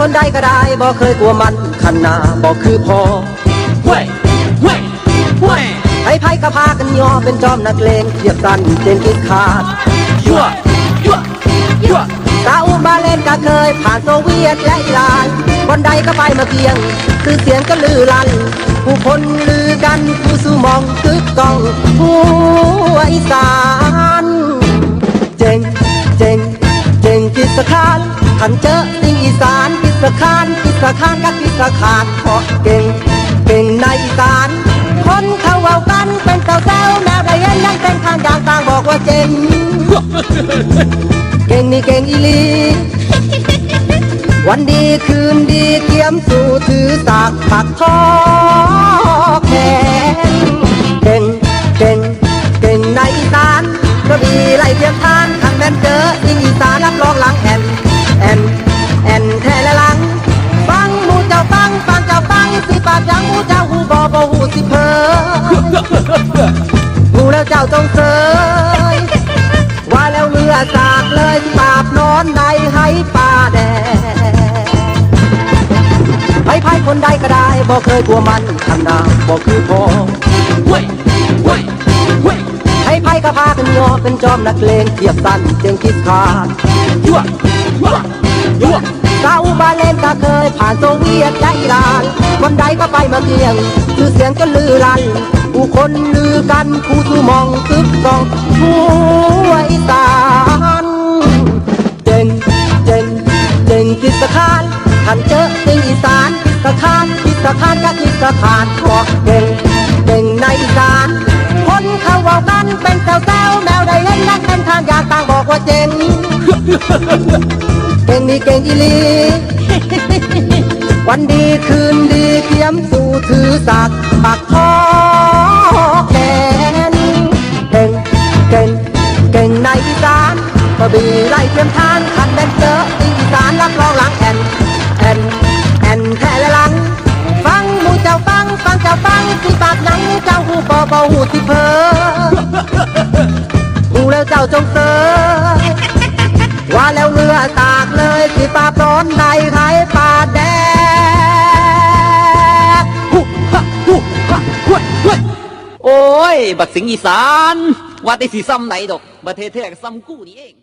คนใดก็ได้บ่เคยกลัวมันขันหนาบ่คือพอเว้ยเว้ยเว้ยไอ้ไพ่ก็พากันย่อเป็นจอมนักเลงเทียบสั้นเจนกิดขาดยั่วยั่วยั่วซาอุมาเลนก็เคยผ่านโซเวียตและอิหร่านคนใดก็ไปมาเพียง คือเสียงก็ลือลันผู้คนลือกันผู้สู่มองคึกกองผู้อีสานเจ๋งเจ๋งเจ๋งกิสคานขันเจอสิ่งอี สานกิสคานกิสคานกับกิสคานเพราะเก่งเก่งในอีสาน คนเขาเอากันเป็นเต่าเต้าแมวได้เห็นยังเป็นทางอย่างต่างบอกว่าเจ๋งเก่งนี่เก่งอีลีวันดีคืนดีเตรียมสู่ถือสากปักทอแขนเก่งเก่งเก่งในอีสานก็ดีไล่เทียมทานขันแม่นเจอยิ่งอีสานรับรองหลังแอนแอน หูแล้วเจ้าจงเสยว่าแล้วเรือสากเลยปราบนอนใดให้ป่าแดงไพ่ไพ่คนใดก็ได้บอกเคยกลัวมันทำนาบอกคือพอเว้ยเว้ยเว้ยให้ไพ่ก็พากันย่อเป็นจอมนักเลงเทียบสั้นเจียงคิดขาดยั่วยั่วยั่ว ซาบาเลนก็เคยผ่านโซเวียตและอิหร่านคนใดก็ไปมาเกียงชื่อเสียงก็ลือลันผู้คนลือกันผู้สู่มองคึกกองผู้อีสานเจ๋งเจ๋งเจ๋งกิสคานขันเจอสิ่งอีสานกิสคานกิสคานกับกิสคานขอกเก่งเก่งในอีสานคนเขาเว่ากันเป็นแซวแซวแมวได้เห็นนักเป็นทางอยางต่างบอกว่าเจ๋ง เก่งนี่เก่งอีลีวันดีคืนดีเตรียมสู่ถือสักปักทอแขนเก่งเก่งเก่งในอีสานก็บีไล่เตรียมทานขันแดนเจออีสานรับรองหลังแอนแอนแอนแท้และหลัง ฟังมูเจ้าฟังฟังเจ้าฟังสิปากหนังเจ้าหูปอบอหูสิเพอหูแล้วเจ้าจงเสย 不行一山，我的是心来的，不贴贴个心骨的。